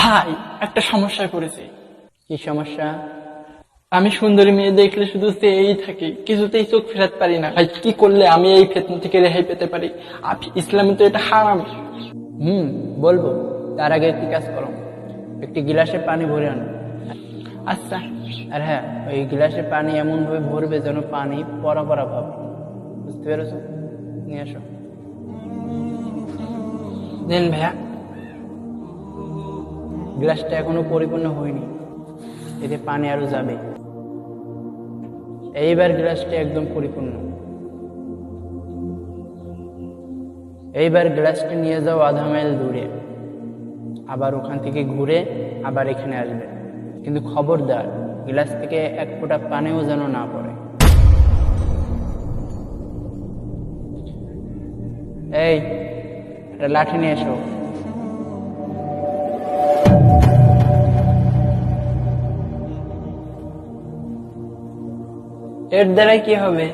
ভাই একটা সমস্যায় পড়েছি। কি সমস্যা? আমি সুন্দরী মেয়ে দেখলে শুধু চেয়েই থাকি কিছুতেই চোখ ফেরাতে পারি না। ভাই কি করলে আমি এই ফেতনা থেকে রেহাই পেতে পারি? ইসলামে তো এটা হারাম। হুম বলব। তার আগে একটি কাজ করো। একটি গিলাসে পানি ভরে আনো। আচ্ছা। আর হ্যাঁ ওই গিলাসে পানি এমন ভাবে ভরবে যেন পানি পরা পরা ভাব। বুঝতে পেরেছ? নিয়ে আসো। দেন ভাইয়া। গ্লাসটা এখনও পরিপূর্ণ হয়নি। এতে পানি আরও যাবে। এইবার গ্লাসটি একদম পরিপূর্ণ। এইবার গ্লাসটি নিয়ে যাও আধা মাইল দূরে। আবার ওখান থেকে ঘুরে আবার এখানে আসবে। কিন্তু খবরদার, গ্লাস থেকে এক ফোঁটা পানিও যেন না পড়ে। এই, একটা লাঠি নিয়ে এসো। এর দ্বারাই কি হবে?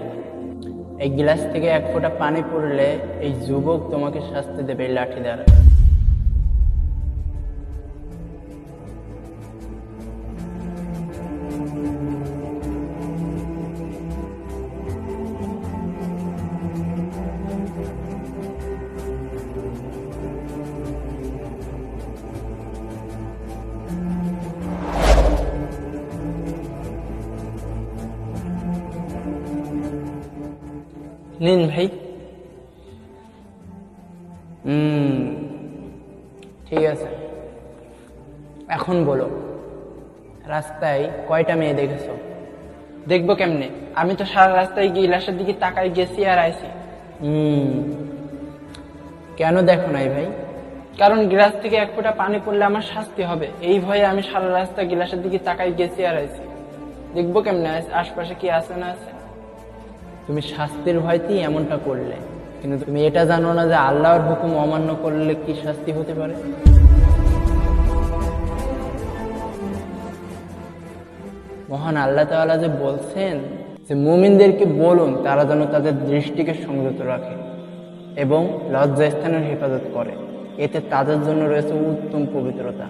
এই গ্লাস থেকে এক ফোঁটা পানি পড়লে এই যুবক তোমাকে শাস্তি দেবে এই লাঠি দ্বারা। নিন ভাই। হুম, ঠিক আছে। এখন বলো, রাস্তায় কয়টা মেয়ে দেখেছ? দেখব কেমনে? আমি তো সারা রাস্তায় গিলাসের দিকে তাকাই গেছি আর আইছি। হুম, কেন দেখো নাই ভাই? কারণ গ্লাস থেকে এক ফোঁটা পানি পড়লে আমার শাস্তি হবে। এই ভয়ে আমি সারা রাস্তা গিলাসের দিকে তাকাই গেছি আর আইছি। দেখব কেমনে আশপাশে কি আছে না আছে? তুমি শাস্তির ভয়তেই এমনটা করলে। কিন্তু তুমি এটা জানো না যে আল্লাহর হুকুম অমান্য করলে কি শাস্তি হতে পারে? মহান আল্লাহ তাআলা যে বলছেন যে মুমিনদেরকে বলুন, তারা যেন তাদের দৃষ্টিকে সংযত রাখে এবং লজ্জাস্থানের হেফাজত করে। এতে তাদের জন্য রয়েছে উত্তম পবিত্রতা।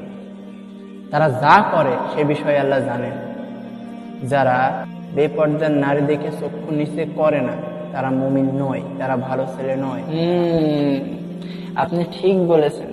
তারা যা করে সে বিষয়ে আল্লাহ জানেন। যারা বেপর্দার নারী দেখে চক্ষু নিচে করে না। তারা মুমিন নয়, তারা ভালো ছেলে নয়। আপনি ঠিক বলেছেন।